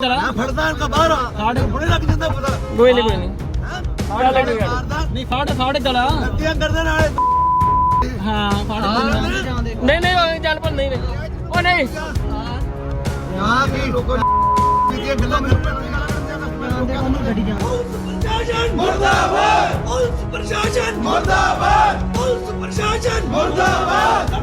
ਮੈਂ ਫੜਦਾ ਇਨਕਾ ਬਾਹਰ। ਸਾਡੇ ਹੁਣੇ ਲੱਗ ਜਾਂਦਾ ਪਤਾ ਕੋਈ ਨਹੀਂ ਕੋਈ ਨਹੀਂ। ਹੈਂ? ਫੜ ਲੈ ਕੋਈ ਗੱਲ ਮਾਰਦਾ। ਨਹੀਂ ਫੜ ਫੜ ਚਲਾ। ਲੱਤੀਆਂ ਕਰਦੇ ਨਾਲੇ। ਹਾਂ ਫੜ ਨਹੀਂ ਨਹੀਂ ਉਹ ਚੱਲ ਪਰ ਨਹੀਂ। ਨਹੀਂ ਉਹ ਨਹੀਂ। ਆ ਕੀ ਲੋਕੋ ਦੀਆਂ ਗੱਲਾਂ ਮੇਰੇ ਪ੍ਰਸ਼ਾਸਨ ਮੁਰਦਾਬਾਦ ਪੁਲਿਸ ਪ੍ਰਸ਼ਾਸਨ ਮੁਰਦਾਬਾਦ! ਪੁਲਿਸ ਪ੍ਰਸ਼ਾਸਨ ਮੁਰਦਾਬਾਦ!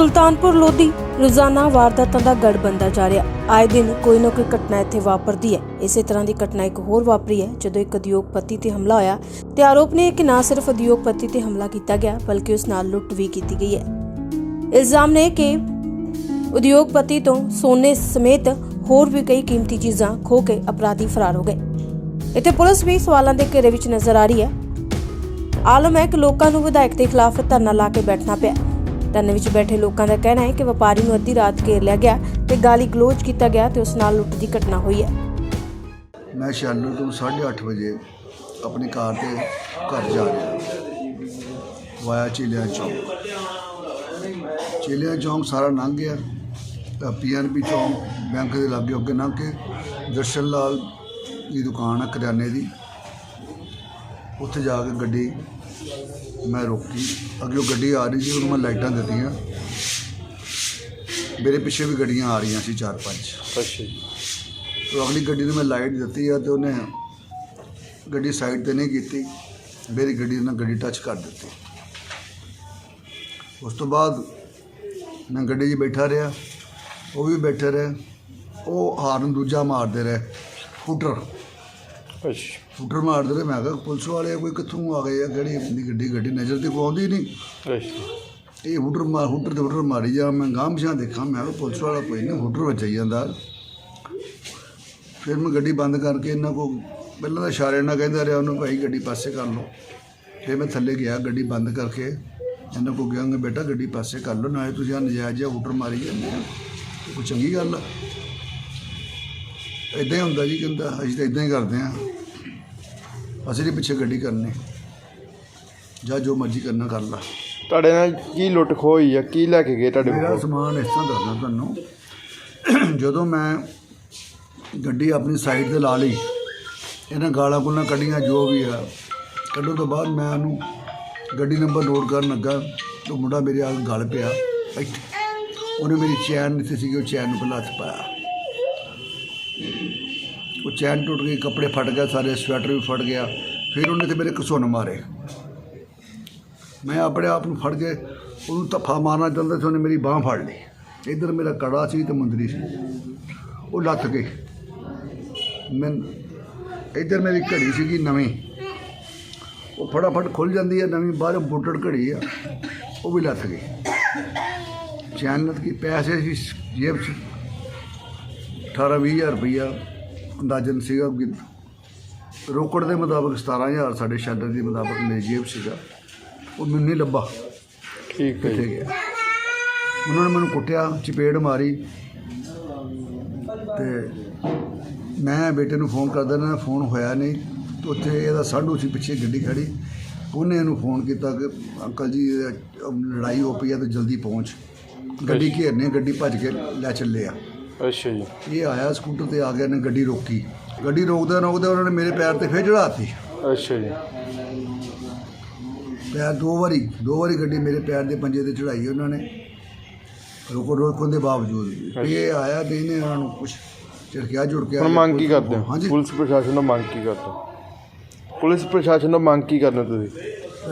ਸੁਲਤਾਨਪੁਰ ਲੋਧੀ ਰੋਜ਼ਾਨਾ ਵਾਰਦਾਤਾਂ ਦਾ ਗੜ ਬੰਦਾ ਜਾ ਰਿਹਾ। ਆਏ ਦਿਨ ਕੋਈ ਨਾ ਕੋਈ ਘਟਨਾ ਇੱਥੇ ਵਾਪਰਦੀ ਹੈ। ਇਸੇ ਤਰ੍ਹਾਂ ਦੀ ਘਟਨਾ ਇੱਕ ਹੋਰ ਵਾਪਰੀ ਹੈ, ਜਦੋਂ ਇੱਕ ਉਦਯੋਗਪਤੀ ਤੇ ਹਮਲਾ ਹੋਇਆ। ਤੇ ਆਰੋਪ ਨੇ ਕਿ ਨਾ ਸਿਰਫ ਉਦਯੋਗਪਤੀ ਤੇ ਹਮਲਾ ਕੀਤਾ ਗਿਆ, ਬਲਕਿ ਉਸ ਨਾਲ ਲੁੱਟ ਵੀ ਕੀਤੀ ਗਈ ਹੈ। ਇਲਜ਼ਾਮ ਨੇ ਕਿ ਉਦਯੋਗਪਤੀ ਤੋਂ ਸੋਨੇ ਸਮੇਤ ਹੋਰ ਵੀ ਕਈ ਕੀਮਤੀ ਚੀਜ਼ਾਂ ਖੋ ਕੇ ਅਪਰਾਧੀ ਫਰਾਰ ਹੋ ਗਏ। ਇੱਥੇ ਪੁਲਿਸ ਵੀ ਸਵਾਲਾਂ ਦੇ ਘੇਰੇ ਵਿੱਚ ਨਜ਼ਰ ਆ ਰਹੀ ਹੈ। ਆਲਮ ਹੈ ਕਿ ਲੋਕਾਂ ਨੂੰ ਵਿਧਾਇਕ ਦੇ ਖਿਲਾਫ ਧਰਨਾ ਲਾ ਕੇ ਬੈਠਣਾ ਪਿਆ। ਧਰਨੇ ਵਿੱਚ ਬੈਠੇ ਲੋਕਾਂ ਦਾ ਕਹਿਣਾ ਹੈ ਕਿ ਵਪਾਰੀ ਨੂੰ ਅੱਧੀ ਰਾਤ ਘੇਰ ਲਿਆ ਗਿਆ ਤੇ ਗਾਲੀ ਗਲੋਚ ਕੀਤਾ ਗਿਆ ਤੇ ਉਸ ਨਾਲ ਲੁੱਟ ਦੀ ਘਟਨਾ ਹੋਈ ਹੈ। ਮੈਂ ਸ਼ਾਲੂ ਤੋਂ 8:30 ਵਜੇ ਆਪਣੀ ਕਾਰ ਤੇ ਘਰ ਜਾ ਰਿਹਾ। ਵਾਇਆ ਚੇਲਿਆਂ ਚੌਂਕ। ਚੇਲਿਆਂ ਚੌਂਕ ਸਾਰਾ ਲੰਘ ਗਿਆ। ਤਾਂ ਪੀਐਨਪੀ ਚੌਂਕ ਬੈਂਕ ਦੇ ਲਾਗੇ ਅੱਗੇ ਲੰਘ ਕੇ ਦਰਸ਼ਨ ਲਾਲ ਦੀ ਦੁਕਾਨ ਆ, ਕਰਿਆਨੇ ਦੀ। ਉੱਥੇ ਜਾ ਕੇ ਗੱਡੀ ਮੈਂ ਰੋਕੀ। ਅੱਗੇ ਗੱਡੀ ਆ ਰਹੀ ਸੀ ਉਹਨੂੰ ਮੈਂ ਲਾਈਟਾਂ ਦਿੱਤੀਆਂ। ਮੇਰੇ ਪਿੱਛੇ ਵੀ ਗੱਡੀਆਂ ਆ ਰਹੀਆਂ ਸੀ ਚਾਰ ਪੰਜ। ਅੱਛਾ ਜੀ। ਤੇ ਅਗਲੀ ਗੱਡੀ ਨੂੰ ਮੈਂ ਲਾਈਟ ਦਿੱਤੀ ਆ ਤੇ ਉਹਨੇ ਗੱਡੀ ਸਾਈਡ ਤੇ ਨਹੀਂ ਕੀਤੀ। ਮੇਰੀ ਗੱਡੀ ਨਾਲ ਗੱਡੀ ਟੱਚ ਕਰ ਦਿੱਤੀ। ਉਸ ਤੋਂ ਬਾਅਦ ਮੈਂ ਗੱਡੀ 'ਚ ਬੈਠਾ ਰਿਹਾ। ਉਹ ਵੀ ਬੈਠੇ ਰਹੇ। ਉਹ ਹਾਰਨ ਦੂਜਾ ਮਾਰਦੇ ਰਹੇ। ਫੁੱਟਰ। ਅੱਛਾ। ਫੁੱਟਰ ਮਾਰਦੇ ਰਹੇ ਮੈਂ ਕਿਹਾ ਪੁਲਿਸ ਵਾਲੇ ਕੋਈ ਕਿੱਥੋਂ ਆ ਗਏ ਆ ਕਿਹੜੀ ਦੀ ਗੱਡੀ ਗੱਡੀ ਨਜ਼ਰ ਤੇ ਆਉਂਦੀ ਨਹੀਂ। ਅੱਛਾ। ਇਹ ਹੁਟਰ ਮਾਰ ਹੁਟਰ ਤੇ ਹੁਟਰ ਮਾਰੀ ਜਾ ਮੈਂ ਗਾਂਹ ਪਿਛਾਂ ਦੇਖਾਂ ਮੈਂ ਕਿਹਾ ਪੁਲਿਸ ਵਾਲਾ ਕੋਈ ਨਹੀਂ ਹੁਟਰ ਵਿੱਚ ਆਈ ਜਾਂਦਾ। ਫਿਰ ਮੈਂ ਗੱਡੀ ਬੰਦ ਕਰਕੇ ਇਹਨਾਂ ਕੋ ਪਹਿਲਾਂ ਤਾਂ ਇਸ਼ਾਰੇ ਨਾਲ ਕਹਿੰਦਾ ਰਿਹਾ ਉਹਨੂੰ ਭਾਈ ਗੱਡੀ ਪਾਸੇ ਕਰ ਲਓ। ਫਿਰ ਮੈਂ ਥੱਲੇ ਗਿਆ ਗੱਡੀ ਬੰਦ ਕਰਕੇ ਇਹਨਾਂ ਕੋ ਗਿਆ ਕਿ ਬੇਟਾ ਗੱਡੀ ਪਾਸੇ ਕਰ ਲਓ ਨਾਲੇ ਤੁਸੀਂ ਆ ਨਜਾਇਜ਼ ਜਿਹਾ ਹੁਟਰ ਮਾਰੀ ਜਾਂਦੇ ਆ ਇਹ ਕੋਈ ਚੰਗੀ ਗੱਲ ਆ? ਇਦਾਂ ਹੀ ਹੁੰਦਾ ਜੀ ਕਹਿੰਦਾ ਅਸੀਂ ਤਾਂ ਇਦਾਂ ਹੀ ਕਰਦੇ ਆ ਅਸੀਂ ਨਹੀਂ ਪਿੱਛੇ ਗੱਡੀ ਕਰਨੀ। ਜਾਂ ਜੋ ਮਰਜ਼ੀ ਕਰਨਾ ਕਰ ਲਾ। ਤੁਹਾਡੇ ਨਾਲ ਕੀ ਲੁੱਟ ਖੋਹ ਹੋਈ ਆ? ਕੀ ਲੈ ਕੇ ਗਏ ਤੁਹਾਡੇ ਮੇਰਾ ਕੋਲ? ਸਮਾਨ ਇਸ ਤਰ੍ਹਾਂ ਦੱਸਦਾ ਤੁਹਾਨੂੰ। ਜਦੋਂ ਮੈਂ ਗੱਡੀ ਆਪਣੀ ਸਾਈਡ ਤੇ ਲਾ ਲਈ ਇਹਨਾਂ ਗਾਲਾਂ ਗੁਲਾਂ ਕੱਢੀਆਂ ਜੋ ਵੀ ਆ। ਕੱਢਣ ਤੋਂ ਬਾਅਦ ਮੈਂ ਉਹਨੂੰ ਗੱਡੀ ਨੰਬਰ ਨੋਟ ਕਰਨ ਲੱਗਾ ਤੇ ਮੁੰਡਾ ਮੇਰੇ ਆ ਗਲ ਪਿਆ। ਇੱਥੇ ਉਹਨੇ ਮੇਰੀ ਚੈਨ ਜਿੱਥੇ ਸੀਗੀ ਉਹ ਚੈਨ ਨੂੰ ਪਹਿਲਾਂ ਹੱਥ ਪਾਇਆ। ਉਹ ਚੈਨ ਟੁੱਟ ਗਈ, ਕੱਪੜੇ ਫਟ ਗਏ, ਸਾਰੇ ਸਵੈਟਰ ਵੀ ਫਟ ਗਿਆ। ਫਿਰ ਉਹਨੇ ਤੇ ਮੇਰੇ ਘਸੁੰਨ ਮਾਰੇ। ਮੈਂ ਆਪਣੇ ਆਪ ਨੂੰ ਫੜ ਕੇ ਉਹਨੂੰ ਧੱਫਾ ਮਾਰਨਾ ਚਾਹੁੰਦਾ ਸੀ, ਉਹਨੇ ਮੇਰੀ ਬਾਹ ਫੜ ਲਈ। ਇੱਧਰ ਮੇਰਾ ਕੜਾ ਸੀ ਤੇ ਮੁੰਦਰੀ ਸੀ। ਉਹ ਲੱਥ ਗਈ। ਮੈਂ ਇੱਧਰ ਮੇਰੀ ਘੜੀ ਸੀਗੀ ਨਵੀਂ। ਉਹ ਫਟਾਫਟ ਖੁੱਲ ਜਾਂਦੀ ਹੈ, ਨਵੀਂ ਬਾਹਰ ਬੁੱਟੜ ਘੜੀ ਆ। ਉਹ ਵੀ ਲੱਥ ਗਈ। ਚੈਨ ਲੱਥ ਗਈ, ਪੈਸੇ ਸੀ, ਜੇਬ 'ਚ 18 20000 ਰੁਪਈਆ ਅੰਦਾਜ਼ਨ ਸੀਗਾ ਕਿ ਰੋਕੜ ਦੇ ਮੁਤਾਬਕ 17000 ਸਾਡੇ ਸ਼ੈਲਰ ਦੇ ਮੁਤਾਬਕ ਮੇਰੀ ਜੇਬ ਸੀਗਾ। ਉਹ ਮੈਨੂੰ ਨਹੀਂ ਲੱਭਾ। ਠੀਕ ਹੈ ਗਿਆ? ਉਹਨਾਂ ਨੇ ਮੈਨੂੰ ਕੁੱਟਿਆ ਚਪੇੜ ਮਾਰੀ। ਤੇ ਮੈਂ ਬੇਟੇ ਨੂੰ ਫੋਨ ਕਰਦਾ ਨਾ ਫੋਨ ਹੋਇਆ ਨਹੀਂ। ਤੇ ਉੱਥੇ ਇਹਦਾ ਸਾਡੂ ਸੀ ਪਿੱਛੇ ਗੱਡੀ ਖੜੀ। ਉਹਨੇ ਇਹਨੂੰ ਫੋਨ ਕੀਤਾ ਕਿ ਅੰਕਲ ਜੀ ਲੜਾਈ ਹੋ ਪਈ ਆ ਤੇ ਜਲਦੀ ਪਹੁੰਚ। ਗੱਡੀ ਘੇਰਨੇ ਗੱਡੀ ਭੱਜ ਕੇ ਲੈ ਚੱਲੇ ਆ। ਅੱਛਾ ਜੀ। ਇਹ ਆਇਆ ਸਕੂਟਰ ਤੇ ਆ ਗਿਆ ਨੇ ਗੱਡੀ ਰੋਕੀ। ਗੱਡੀ ਰੋਕਦੇ ਰੋਕਦੇ ਉਹਨਾਂ ਨੇ ਮੇਰੇ ਪੈਰ ਤੇ ਫੇਰ ਚੜਾਤੀ ਅੱਛਾ ਜੀ। ਪੈਰ ਦੋ ਵਾਰੀ ਦੋ ਵਾਰੀ ਗੱਡੀ ਮੇਰੇ ਪੈਰ ਦੇ ਪੰਜੇ ਤੇ ਚੜਾਈ ਉਹਨਾਂ ਨੇ। ਰੋਕੋ ਰੋਕਣ ਦੇ ਬਾਵਜੂਦ ਵੀ। ਇਹ ਆਇਆ ਤੇ ਇਹਨੇ ਉਹਨਾਂ ਨੂੰ ਕੁਝ ਝਿੜਕਿਆ ਝੁੜਕਿਆ। ਹੁਣ ਮੰਗ ਕੀ ਕਰਦੇ ਹੋ? ਹਾਂਜੀ। ਪੁਲਿਸ ਪ੍ਰਸ਼ਾਸਨ ਤੋਂ ਮੰਗ ਕੀ ਕਰਦੇ ਹੋ? ਪੁਲਿਸ ਪ੍ਰਸ਼ਾਸਨ ਤੋਂ ਮੰਗ ਕੀ ਕਰਨਾ ਤੁਸੀਂ?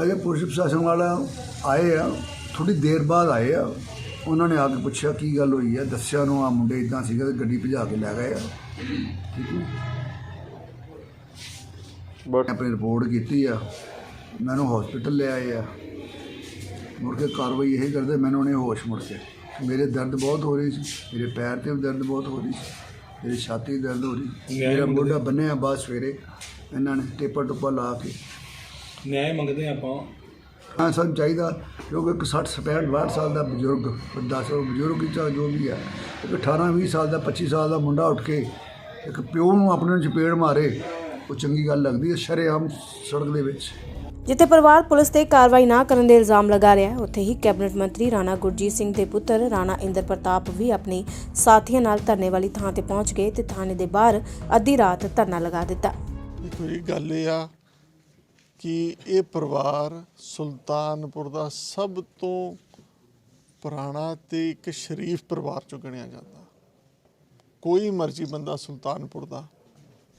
ਅਜੇ ਪੁਲਿਸ ਪ੍ਰਸ਼ਾਸਨ ਵਾਲਾ ਆਏ ਆ ਥੋੜੀ ਦੇਰ ਬਾਅਦ ਆਏ ਆ। ਉਹਨਾਂ ਨੇ ਆ ਕੇ ਪੁੱਛਿਆ ਕੀ ਗੱਲ ਹੋਈ ਆ? ਦੱਸਿਆ ਨੂੰ ਆ ਮੁੰਡੇ ਇਦਾਂ ਸੀਗਾ ਤੇ ਗੱਡੀ ਭਜਾ ਕੇ ਲੈ ਗਏ ਆ। ਠੀਕ ਹੈ ਬਟ ਆਪਣੀ ਰਿਪੋਰਟ ਕੀਤੀ ਆ। ਮੈਨੂੰ ਹਸਪੀਟਲ ਲੈ ਆਏ ਆ। ਮੁੜ ਕੇ ਕਾਰਵਾਈ ਇਹ ਕਰਦੇ ਮੈਨੂੰ ਉਹਨੇ ਹੋਸ਼ ਮੁੜ ਕੇ। ਮੇਰੇ ਦਰਦ ਬਹੁਤ ਹੋ ਰਹੀ ਸੀ। ਮੇਰੇ ਪੈਰ ਤੇ ਵੀ ਦਰਦ ਬਹੁਤ ਹੋ ਰਹੀ ਸੀ। ਮੇਰੀ ਛਾਤੀ ਦੀ ਦਰਦ ਹੋ ਰਹੀ ਮੇਰਾ ਮੋਢਾ ਬੰਨਿਆ ਬਾਅਦ ਸਵੇਰੇ। ਇਹਨਾਂ ਨੇ ਟੇਪਾ ਟੁੱਪਾ ਲਾ ਕੇ। ਨਿਆਂ ਮੰਗਦੇ ਆਪਾਂ। ਹਾਂ ਸਾਨੂੰ ਚਾਹੀਦਾ ਕਿਉਂਕਿ ਇੱਕ 60 65 62 ਸਾਲ ਦਾ ਬਜ਼ੁਰਗ ਵੱਡਾ ਸੋ ਬਜ਼ੁਰਗ ਹੀ ਚਾਹੇ ਜੋ ਵੀ ਹੈ ਇੱਕ 18 20 ਸਾਲ ਦਾ 25 ਸਾਲ ਦਾ ਮੁੰਡਾ ਉੱਠ ਕੇ ਇੱਕ ਪਿਓ ਨੂੰ ਆਪਣੇ ਨੂੰ ਚਪੇੜ ਮਾਰੇ ਉਹ ਚੰਗੀ ਗੱਲ ਲੱਗਦੀ ਹੈ ਸ਼ਰੇਆਮ ਸੜਕ ਦੇ ਵਿੱਚ। ਜਿੱਥੇ ਪਰਿਵਾਰ ਪੁਲਿਸ ਤੇ ਕਾਰਵਾਈ ਨਾ ਕਰਨ ਦੇ ਇਲਜ਼ਾਮ ਲਗਾ ਰਿਹਾ ਹੈ ਉੱਥੇ ਹੀ ਕੈਬਨਿਟ ਮੰਤਰੀ ਰਾਣਾ ਗੁਰਜੀਤ ਸਿੰਘ ਦੇ ਪੁੱਤਰ ਰਾਣਾ ਇੰਦਰ ਪ੍ਰਤਾਪ ਵੀ ਆਪਣੀ ਸਾਥੀਆਂ ਨਾਲ ਧਰਨੇ ਵਾਲੀ ਥਾਂ ਤੇ ਪਹੁੰਚ ਗਏ ਤੇ ਥਾਣੇ ਦੇ ਬਾਹਰ ਅੱਧੀ ਰਾਤ ਧਰਨਾ ਲਗਾ ਦਿੱਤਾ। ਦੇਖੋ ਜੀ ਗੱਲ ਇਹ ਆ ਕਿ ਇਹ ਪਰਿਵਾਰ ਸੁਲਤਾਨਪੁਰ ਦਾ ਸਭ ਤੋਂ ਪੁਰਾਣਾ ਤੇ ਇੱਕ ਸ਼ਰੀਫ ਪਰਿਵਾਰ ਚੋਂ ਗਿਣਿਆ ਜਾਂਦਾ। ਕੋਈ ਮਰਜ਼ੀ ਬੰਦਾ ਸੁਲਤਾਨਪੁਰ ਦਾ,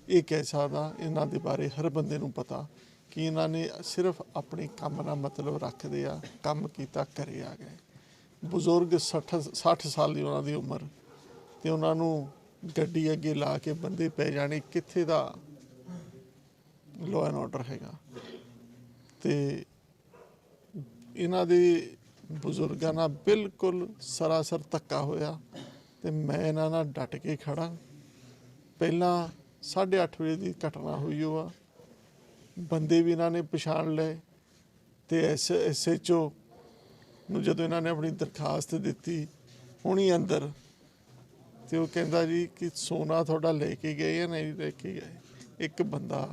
ਇਹ ਕਹਿ ਸਕਦਾ, ਇਹਨਾਂ ਦੇ ਬਾਰੇ ਹਰ ਬੰਦੇ ਨੂੰ ਪਤਾ ਕਿ ਇਹਨਾਂ ਨੇ ਸਿਰਫ ਆਪਣੇ ਕੰਮ ਨਾਲ ਮਤਲਬ ਰੱਖਦੇ ਆ, ਕੰਮ ਕੀਤਾ, ਘਰੇ ਆ ਗਏ। ਬਜ਼ੁਰਗ 60 60 ਸਾਲ ਦੀ ਉਹਨਾਂ ਦੀ ਉਮਰ ਤੇ ਉਹਨਾਂ ਨੂੰ ਗੱਡੀ ਅੱਗੇ ਲਾ ਕੇ ਬੰਦੇ ਪੈ ਜਾਣੇ ਕਿੱਥੇ ਦਾ? ਲਾਅ ਐਂਡ ਆਰਡਰ ਹੈਗਾ। ਤੇ ਇਹਨਾਂ ਦੇ ਬਜ਼ੁਰਗਾਂ ਨਾਲ ਬਿਲਕੁਲ ਸਰਾਸਰ ਧੱਕਾ ਹੋਇਆ ਤੇ ਮੈਂ ਇਹਨਾਂ ਨਾਲ ਡਟ ਕੇ ਖੜਾ ਪਹਿਲਾਂ 8:30 ਵਜੇ ਦੀ ਘਟਨਾ ਹੋਈ ਉਹ ਆ। ਬੰਦੇ ਵੀ ਇਹਨਾਂ ਨੇ ਪਛਾਣ ਲਏ ਤੇ ਐਸ ਐਸਐਚਓ ਨੂੰ ਜਦੋਂ ਇਹਨਾਂ ਨੇ ਆਪਣੀ ਦਰਖਾਸਤ ਦਿੱਤੀ ਹੁਣੀ ਅੰਦਰ ਤੇ ਉਹ ਕਹਿੰਦਾ ਜੀ ਕਿ ਸੋਨਾ ਤੁਹਾਡਾ ਲੈ ਕੇ ਗਏ ਜਾਂ ਨਹੀਂ ਲੈ ਕੇ ਗਏ? ਇੱਕ ਬੰਦਾ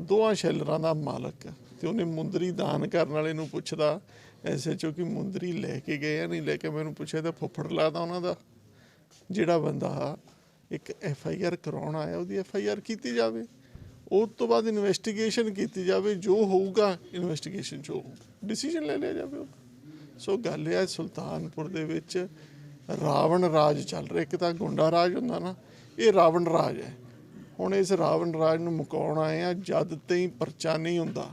ਦੋਹਾਂ ਸ਼ੈਲਰਾਂ ਦਾ ਮਾਲਕ। ਤੇ ਉਹਨੇ ਮੁੰਦਰੀ ਦਾਨ ਕਰਨ ਵਾਲੇ ਨੂੰ ਪੁੱਛਦਾ ਐਸਐਚਓ ਕਿ ਮੁੰਦਰੀ ਲੈ ਕੇ ਗਏ ਜਾਂ ਨਹੀਂ, ਲੈ ਕੇ ਮੈਨੂੰ ਪੁੱਛਿਆ ਤਾਂ ਫੁੱਫੜ ਲਾਦਾ ਉਹਨਾਂ ਦਾ। ਜਿਹੜਾ ਬੰਦਾ ਇੱਕ ਐਫ ਆਈ ਆਰ ਕਰਾਉਣ ਆਇਆ, ਉਹਦੀ ਐਫ ਆਈ ਆਰ ਕੀਤੀ ਜਾਵੇ। ਉਸ ਤੋਂ ਬਾਅਦ ਇਨਵੈਸਟੀਗੇਸ਼ਨ ਕੀਤੀ ਜਾਵੇ, ਜੋ ਹੋਊਗਾ ਇਨਵੈਸਟੀਗੇਸ਼ਨ ਚ ਡਿਸੀਜਨ ਲੈ ਲਿਆ ਜਾਵੇ ਉਹ। ਸੋ ਗੱਲ ਇਹ ਹੈ ਸੁਲਤਾਨਪੁਰ ਦੇ ਵਿੱਚ ਰਾਵਣ ਰਾਜ ਚੱਲ ਰਿਹਾ। ਇੱਕ ਤਾਂ ਗੁੰਡਾ ਰਾਜ ਹੁੰਦਾ ਨਾ, ਇਹ ਰਾਵਣ ਰਾਜ ਹੈ। ਹੁਣ ਇਸ ਰਾਵਣ ਰਾਜ ਨੂੰ ਮੁਕਾਉਣ ਆਏ ਆ ਜਦ ਤਾਈਂ ਪਰਚਾ ਨਹੀਂ ਹੁੰਦਾ।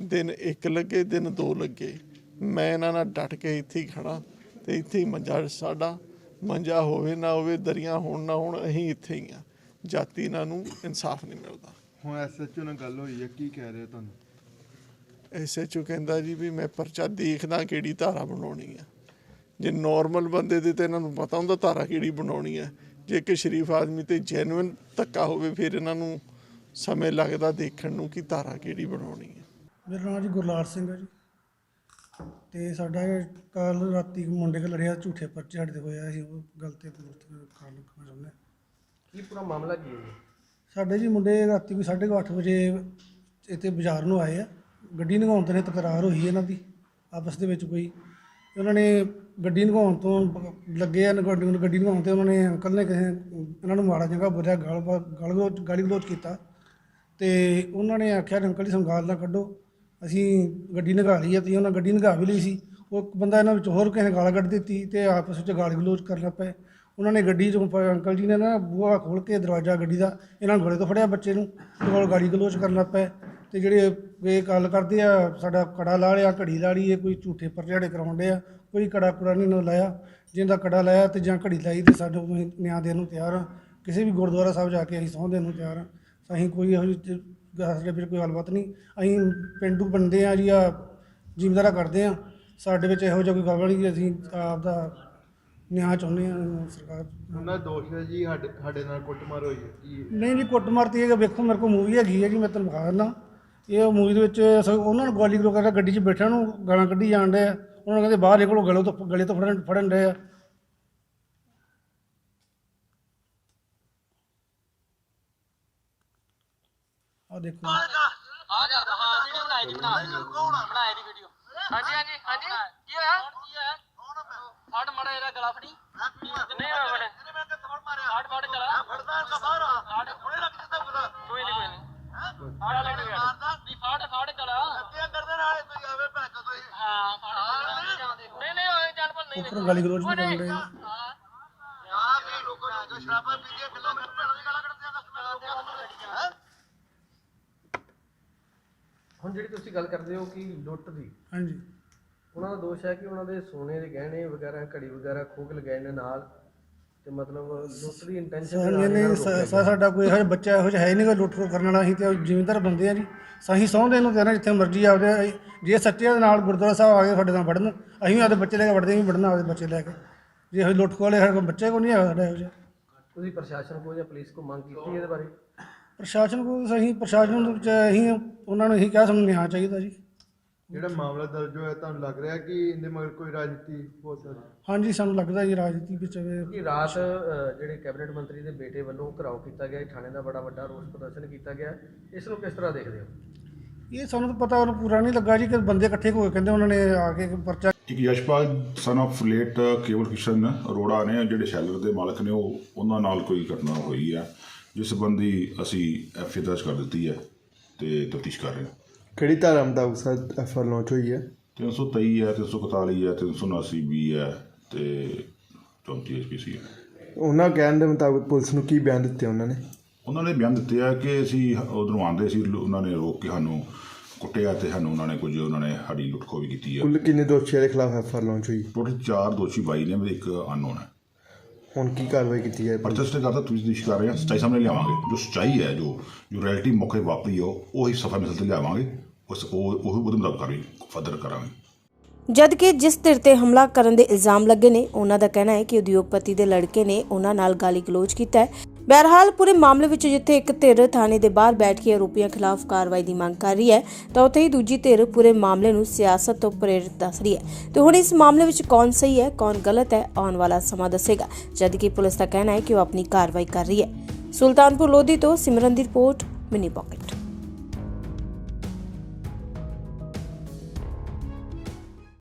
ਦਿਨ ਇੱਕ ਲੱਗੇ ਦਿਨ ਦੋ ਲੱਗੇ। ਮੈਂ ਇਹਨਾਂ ਨਾਲ ਡਟ ਕੇ ਇੱਥੇ ਹੀ ਖੜਾ ਤੇ ਇੱਥੇ ਹੀ ਮੰਜਾ ਸਾਡਾ। ਮੰਜਾ ਹੋਵੇ ਨਾ ਹੋਵੇ ਦਰੀਆਂ ਹੋਣ ਨਾ ਹੋਣ ਅਸੀਂ ਇੱਥੇ ਹੀ ਆ। ਜਾਤੀ ਇਹਨਾਂ ਨੂੰ ਇਨਸਾਫ ਨਹੀਂ ਮਿਲਦਾ। ਹੁਣ ਐਸਐਚਓ ਨਾਲ ਗੱਲ ਹੋਈ ਹੈ ਕੀ ਕਹਿ ਰਹੇ ਤੁਹਾਨੂੰ? ਐਸਐਚਓ ਕਹਿੰਦਾ ਜੀ ਵੀ ਮੈਂ ਪਰਚਾ ਦੇਖਦਾ ਕਿਹੜੀ ਧਾਰਾ ਬਣਾਉਣੀ ਆ। ਜੇ ਨਾਰਮਲ ਬੰਦੇ ਦੇ ਤੇ ਇਹਨਾਂ ਨੂੰ ਪਤਾ ਹੁੰਦਾ ਧਾਰਾ ਕਿਹੜੀ ਬਣਾਉਣੀ ਹੈ ਜੇ ਕਿ ਸ਼ਰੀਫ ਆਦਮੀ ਤੇ ਜੈਨੂਇਨ ਧੱਕਾ ਹੋਵੇ ਫਿਰ ਇਹਨਾਂ ਨੂੰ ਸਮੇਂ ਲੱਗਦਾ ਦੇਖਣ ਨੂੰ ਕਿ ਧਾਰਾ ਕਿਹੜੀ ਬਣਾਉਣੀ ਹੈ। ਮੇਰਾ ਨਾਮ ਜੀ ਗੁਰਲਾਲ ਸਿੰਘ ਹੈ ਜੀ। ਤੇ ਸਾਡਾ ਕੱਲ ਰਾਤੀ ਮੁੰਡੇ ਕੋਲ ਲੜਿਆ ਝੂਠੇ ਪਰਚੇ ਤੇ ਹੋਇਆ ਸੀ ਉਹ ਗੱਲ ਤੇ ਕਾਰਨ ਲਿਖਣਾ ਚਾਹੁੰਦੇ। ਕੀ ਪੂਰਾ ਮਾਮਲਾ ਕੀ ਹੈ ਜੀ? ਸਾਡੇ ਜੀ ਮੁੰਡੇ ਰਾਤੀ ਕੋਈ 8:30 ਵਜੇ ਇੱਥੇ ਬਾਜ਼ਾਰ ਨੂੰ ਆਏ ਆ। ਗੱਡੀ ਲੰਘਾਉਣ ਤੇ ਨੇ ਤਕਰਾਰ ਹੋਈ ਇਹਨਾਂ ਦੀ ਆਪਸ ਦੇ ਵਿੱਚ ਕੋਈ ਉਹਨਾਂ ਨੇ ਗੱਡੀ ਲੰਘਾਉਣ ਤੋਂ ਲੱਗੇ ਆ ਗੱਡੀ ਨੂੰ ਗੱਡੀ ਲੰਘਾਉਣ ਤੇ ਉਹਨਾਂ ਨੇ ਅੰਕਲ ਨੇ ਕਿਸੇ ਇਹਨਾਂ ਨੂੰ ਮਾੜਾ ਚੰਗਾ ਬੋਲਿਆ, ਗਾਲ ਗਾਲ ਗਲੋਚ ਗਾਲੀ ਗਲੋਚ ਕੀਤਾ। ਤੇ ਉਹਨਾਂ ਨੇ ਆਖਿਆ, ਅੰਕਲ ਜੀ, ਸਾਨੂੰ ਗਾਲ ਨਾ ਕੱਢੋ। ਅਸੀਂ ਗੱਡੀ ਲੰਘਾ ਲਈ ਆ, ਤੇ ਉਹਨਾਂ ਗੱਡੀ ਲੰਘਾ ਵੀ ਲਈ ਸੀ। ਉਹ ਇੱਕ ਬੰਦਾ ਇਹਨਾਂ ਵਿੱਚ ਹੋਰ ਕਿਸੇ ਨੇ ਗਾਲ ਕੱਢ ਦਿੱਤੀ ਤੇ ਆਪਸ ਵਿੱਚ ਗਾਲੀ ਗਲੋਚ ਕਰਨ ਲੱਗ ਪਏ। ਉਹਨਾਂ ਨੇ ਗੱਡੀ ਚੋਂ ਪ- ਅੰਕਲ ਜੀ ਨੇ ਨਾ ਬੂਹਾ ਖੋਲ ਕੇ ਦਰਵਾਜ਼ਾ ਗੱਡੀ ਦਾ ਇਹਨਾਂ ਨੂੰ ਗਲੇ ਤੋਂ ਫੜਿਆ ਬੱਚੇ ਨੂੰ, ਤੇ ਕੋਲ ਗਾਲੀ ਗਲੋਚ ਕਰਨ ਲੱਗ ਪਏ। ਤੇ ਜਿਹੜੇ ਇਹ ਗੱਲ ਕਰਦੇ ਆ ਸਾਡਾ ਕੜਾ ਲਾ ਲਿਆ ਘੜੀ ਲਾ ਲਈ ਇਹ ਕੋਈ ਝੂਠੇ ਪਰਚਾੜੇ ਕਰਾਉਂਦੇ ਆ ਕੋਈ ਕੜਾ ਕੁੜਾ ਨਹੀਂ ਨਾ ਲਾਇਆ। ਜਿਹਦਾ ਕੜਾ ਲਾਇਆ ਤੇ ਜਾਂ ਘੜੀ ਲਾਈ ਤੇ ਸਾਡੇ ਨਿਆਂ ਦੇਣ ਨੂੰ ਤਿਆਰ ਆ। ਕਿਸੇ ਵੀ ਗੁਰਦੁਆਰਾ ਸਾਹਿਬ ਜਾ ਕੇ ਅਸੀਂ ਸਹੁੰ ਦੇਣ ਨੂੰ ਤਿਆਰ ਆ। ਅਸੀਂ ਕੋਈ ਇਹੋ ਜਿਹੀ ਸਾਡੇ ਵਿੱਚ ਕੋਈ ਗੱਲਬਾਤ ਨਹੀਂ। ਅਸੀਂ ਪਿੰਡੂ ਬੰਦੇ ਆ ਜੀ ਆ ਜ਼ਿਮੀਂਦਾਰਾ ਕਰਦੇ ਆ। ਸਾਡੇ ਵਿੱਚ ਇਹੋ ਜਿਹਾ ਕੋਈ ਗੱਲ ਨਹੀਂ ਅਸੀਂ ਆਪ ਦਾ ਨਿਆਂ ਚਾਹੁੰਦੇ ਆ ਸਰਕਾਰ ਉਹਨਾਂ ਦੋਸ਼ ਹੈ ਜੀ ਸਾਡੇ ਸਾਡੇ ਨਾਲ ਕੁੱਟਮਾਰ ਹੋਈ ਹੈ। ਨਹੀਂ ਜੀ ਕੁੱਟਮਾਰ ਤੇ ਇਹ ਵੇਖੋ ਮੇਰੇ ਕੋਲ ਮੂਵੀ ਹੈਗੀ ਹੈ ਜੀ ਮੈਂ ਤੁਹਾਨੂੰ ਵਿਖਾ ਦਿੰਦਾ। ਇਹ ਮੂਵੀ ਦੇ ਵਿੱਚ ਸ- ਉਹਨਾਂ ਨੂੰ ਗਾਲੀ ਗਲੋ ਕਰਦਾ ਗੱਡੀ 'ਚ ਬੈਠਿਆਂ ਨੂੰ ਗਾਲਾਂ ਕੱਢੀ ਜਾਣ ਡਏ ਆ ਉਹਨਾਂ ਨੂੰ ਕਹਿੰਦੇ ਬਾਹਰ ਨਿਕਲੋ ਗਲੇ ਤੋਂ ਗਲੇ ਤੋਂ ਫੜਨ ਫੜਨ ਡਏ ਆ ਆ ਦੇਖੋ ਆ ਜਾ। ਹਾਂ ਵੀਡੀਓ ਬਣਾਈ ਦੀ ਬਣਾ ਬਣਾਏ ਦੀ ਵੀਡੀਓ ਹਾਂਜੀ ਹਾਂਜੀ ਹਾਂਜੀ। ਕੀ ਹੋਇਆ? ਕੀ ਹੋਇਆ ਫੜ ਮੜਾ ਇਹਦਾ ਗਲਾ ਫੜੀ। ਨਹੀਂ ਹੋਇਆ ਫੜ? ਫੜ ਫੜ ਗਲਾ। ਫੜਦਾ ਬਾਹਰ ਆ। ਫੜ ਹੁਣੇ ਲੱਗ ਜਿੱਦਾਂ ਕੋਈ ਨਹੀਂ ਕੋਈ ਨਹੀਂ ਫੜ ਲੈ ਨਹੀਂ ਫੜ ਫੜ ਗਲਾ। ਅੱਤੇ ਕਰਦੇ ਨਾਲ ਕੋਈ ਆਵੇ ਭੈਣ ਕੋਈ ਹਾਂ ਫੜ ਨਹੀਂ ਨਹੀਂ ਹੋਏ ਚੱਲ ਪਰ ਨਹੀਂ ਉੱਪਰ ਗਾਲੀ ਗਲੋਚ ਵੀ ਕਰਨ ਡਏ ਆ। ਆ ਵੀ ਲੋਕਾਂ ਜੋ ਸ਼ਰਾਬਾਂ ਪੀਂਦੀਆਂ ਗੱਲਾਂ ਕਰਨ ਦੀ ਗਾਲਾਂ ਕੱਢਦੇ ਆ। ਹੁਣ ਜਿਹੜੀ ਤੁਸੀਂ ਗੱਲ ਕਰਦੇ ਹੋ ਕਿ ਲੁੱਟ ਦੀ ਹਾਂਜੀ। ਉਹਨਾਂ ਦਾ ਦੋਸ਼ ਹੈ ਕਿ ਉਹਨਾਂ ਦੇ ਸੋਨੇ ਦੇ ਗਹਿਣੇ ਵਗੈਰਾ ਘੜੀ ਵਗੈਰਾ ਕੇ ਲਗਾਏ ਨੇ ਨਾਲ। ਤੇ ਮਤਲਬ ਲੁੱਟ ਦੀ ਇੰਟੈਂਸ਼ਨ ਨਹੀਂ ਨਹੀਂ ਸਾ- ਸਾ- ਸਾਡਾ ਕੋਈ ਇਹੋ ਜਿਹਾ ਬੱਚਾ ਇਹੋ ਜਿਹਾ ਹੈ ਨਹੀਂ ਕੋਈ ਲੁੱਟ ਖੋਹ ਕਰਨ ਵਾਲਾ ਅਸੀਂ ਤੇ ਜ਼ਿਮੀਂਦਾਰ ਬੰਦੇ ਆ ਜੀ। ਸਹੀ ਸਹੁੰ ਦੇਣ ਨੂੰ ਨਾ ਜਿੱਥੇ ਮਰਜ਼ੀ ਆਪਦੇ ਅਸੀਂ- ਜੇ ਸੱਚੇ ਦੇ ਨਾਲ ਗੁਰਦੁਆਰਾ ਸਾਹਿਬ ਆ ਕੇ ਸਾਡੇ ਨਾਲ ਵੜਨ ਅਸੀਂ ਵੀ ਆਪਦੇ ਬੱਚੇ ਲੈ ਕੇ ਵੜਦੇ ਵੀ ਵੜਨਾ ਆਪਦੇ ਬੱਚੇ ਲੈ ਕੇ। ਜੇ ਇਹੋ ਲੁੱਟ ਖੋਹ ਵਾਲੇ ਸਾਡੇ ਕੋਲ ਬੱਚੇ ਕੋ ਨਹੀਂ ਹੈਗਾ ਸਾਡਾ ਇਹੋ ਜਿਹਾ। ਤੁਸੀਂ ਪ੍ਰਸ਼ਾਸਨ ਕੋਲ ਜਾਂ ਪੁਲਿਸ ਕੋਲ ਮੰਗ ਕੀਤੀ ਇਹਦੇ ਬਾਰੇ? ਪ੍ਰਸ਼ਾਸਨ ਕੋਲ ਅਸੀਂ ਪ੍ਰਸ਼ਾਸਨ ਨੂੰ ਚ ਅਸੀਂ ਉਹਨਾਂ ਨੂੰ ਇਹੀ ਕਿਹਾ ਸਾਨੂੰ ਨਿਆਂ ਚਾਹੀਦਾ ਜੀ। ਜਿਹੜਾ ਮਾਮਲਾ ਦਰਜ ਹੋਇਆ ਤੁਹਾਨੂੰ ਲੱਗ ਰਿਹਾ ਕਿ ਇਹਦੇ ਮਗਰ ਕੋਈ ਰਾਜਨੀਤੀ ਹੋ ਸਕਦੀ? ਹਾਂਜੀ ਸਾਨੂੰ ਲੱਗਦਾ ਜੀ ਰਾਜਨੀਤੀ ਵਿੱਚ ਇਹ ਕਿ ਰਾਤ ਅ, ਜਿਹੜੇ ਕੈਬਨਿਟ ਮੰਤਰੀ ਦੇ ਬੇਟੇ ਵੱਲੋਂ ਘਰਾਓ ਕੀਤਾ ਗਿਆ ਇਹ ਥਾਣੇ ਦਾ ਬੜਾ ਵੱਡਾ ਰੋਸ ਪ੍ਰਦਰਸ਼ਨ ਕੀਤਾ ਗਿਆ ਇਸ ਨੂੰ ਕਿਸ ਤਰ੍ਹਾਂ ਦੇਖਦੇ ਹੋ? ਇਹ ਸਾਨੂੰ ਤਾਂ ਪਤਾ ਉਹਨੂੰ ਪੂਰਾ ਨਹੀਂ ਲੱਗਾ ਜੀ ਕਿ ਬੰਦੇ ਇਕੱਠੇ ਹੋ ਕੇ ਕਹਿੰਦੇ ਉਹਨਾਂ ਨੇ ਆ ਕੇ ਪਰਚਾ ਇੱਕ ਯਸ਼ਪਾਲ ਸਨ of ਲੇਟ ਕੇਵਲ ਕਿਸ਼ਨ ਅਰੋੜਾ ਨੇ ਜਿਹੜੇ ਸ਼ੈਲਰ ਦੇ ਮਾਲਕ ਨੇ ਉਹ ਉਹਨਾਂ ਨਾਲ ਕੋਈ ਘਟਨਾ ਹੋਈ ਹੈ ਜਿਸ ਸੰਬੰਧੀ ਅਸੀਂ ਐਫ ਦਰਜ ਕਰ ਦਿੱਤੀ ਹੈ ਤੇ ਤਫਤੀਸ਼ ਕਰ ਰਹੇ ਹਾਂ। ਕਿਹੜੀ ਧਾਰਾ ਮੁਤਾਬਕ ਸਰ ਐਫਆਰ ਲਾਂਚ ਹੋਈ ਹੈ? 323 ਹੈ 341 ਹੈ 379 ਬੀ ਹੈ ਤੇ 34 ਐਸਪੀਸੀ ਹੈ। ਉਹਨਾਂ ਕਹਿਣ ਦੇ ਮੁਤਾਬਕ ਪੁਲਿਸ ਨੂੰ ਕੀ ਬਿਆਨ ਦਿੱਤੇ ਉਹਨਾਂ ਨੇ? ਉਹਨਾਂ ਨੇ ਬਿਆਨ ਦਿੱਤੇ ਆ ਕਿ ਅਸੀਂ ਉਧਰੋਂ ਆਉਂਦੇ ਸੀ ਉਹਨਾਂ ਨੇ ਰੋਕ ਕੇ ਸਾਨੂੰ ਕੁੱਟਿਆ ਤੇ ਸਾਨੂੰ ਉਹਨਾਂ ਨੇ ਕੁਝ ਉਹਨਾਂ ਨੇ ਸਾਡੀ ਲੁੱਟ ਖੋਹ ਵੀ ਕੀਤੀ ਹੈ ਕੁੱਲ ਕਿੰਨੇ ਦੋਸ਼ੀਆਂ ਦੇ ਖਿਲਾਫ ਐਫਆਰ ਲਾਂਚ ਹੋਈ? ਟੋਟਲ 4 ਦੋਸ਼ੀ ਬਾਈ ਨੇ ਇੱਕ ਅਨਨੋਨ ਹੈ। ਹੁਣ ਕੀ ਕਾਰਵਾਈ ਕੀਤੀ ਹੈ ਪਰਚਾ ਸਟੇ ਕਰਦਾ ਤੁਸੀਂ ਦਿਸ਼ ਕਰ ਰਹੇ ਹਾਂ ਸੱਚਾਈ ਸਾਹਮਣੇ ਲਿਆਵਾਂਗੇ। ਜੋ ਸੱਚਾਈ ਹੈ ਜੋ ਜੋ ਰਿਐਲਿਟੀ ਮੌਕੇ ਵਾਪਰੀ ਹੋ ਉਹੀ ਸਫਾ ਮਿਸਲ ਤੇ ਲਿਆਵਾਂਗੇ। ਉਸ ਉਹ ਉਹ ਉਹਦੇ ਮੁਤਾਬਕ ਕਰਾਂਗੇ ਫਰਦਰ ਕਰਾਂਗੇ। ਜਦਕਿ ਜਿਸ ਧਿਰ ਤੇ ਹਮਲਾ ਕਰਨ ਦੇ ਇਲਜ਼ਾਮ ਲੱਗੇ ਨੇ ਉਹਨਾਂ ਦਾ ਕਹਿਣਾ ਹੈ ਕਿ ਉਦਯੋਗਪਤੀ ਦੇ ਲੜਕੇ ਨੇ ਉਹਨਾਂ ਨਾਲ ਗਾਲੀ ਗਲੋਚ ਕੀਤਾ ਹੈ। ਬਹਰਹਾਲ ਪੂਰੇ ਮਾਮਲੇ ਵਿੱਚ ਜਿੱਥੇ ਇੱਕ ਧਿਰ ਥਾਣੇ ਦੇ ਬਾਹਰ ਬੈਠ ਕੇ ਆਰੋਪੀਆਂ ਖਿਲਾਫ ਕਾਰਵਾਈ ਦੀ ਮੰਗ ਕਰ ਰਹੀ ਹੈ, ਤਾਂ ਉੱਥੇ ਹੀ ਦੂਜੀ ਧਿਰ ਪੂਰੇ ਮਾਮਲੇ ਨੂੰ ਸਿਆਸਤ ਤੋਂ ਪ੍ਰੇਰਿਤ ਦੱਸ ਰਹੀ ਹੈ। ਤੇ ਹੁਣ ਇਸ ਮਾਮਲੇ ਵਿੱਚ ਕੌਣ ਸਹੀ ਹੈ, ਕੌਣ ਗਲਤ ਹੈ, ਆਉਣ ਵਾਲਾ ਸਮਾਂ ਦੱਸੇਗਾ। ਜਦਕਿ ਪੁਲਿਸ ਦਾ ਕਹਿਣਾ ਹੈ ਕਿ ਉਹ ਆਪਣੀ ਕਾਰਵਾਈ ਕਰ ਰਹੀ ਹੈ। ਸੁਲਤਾਨਪੁਰ ਲੋਧੀ ਤੋਂ ਸਿਮਰਨ ਦੀ ਰਿਪੋਰਟ, ਮਿਨੀ ਪॉकेट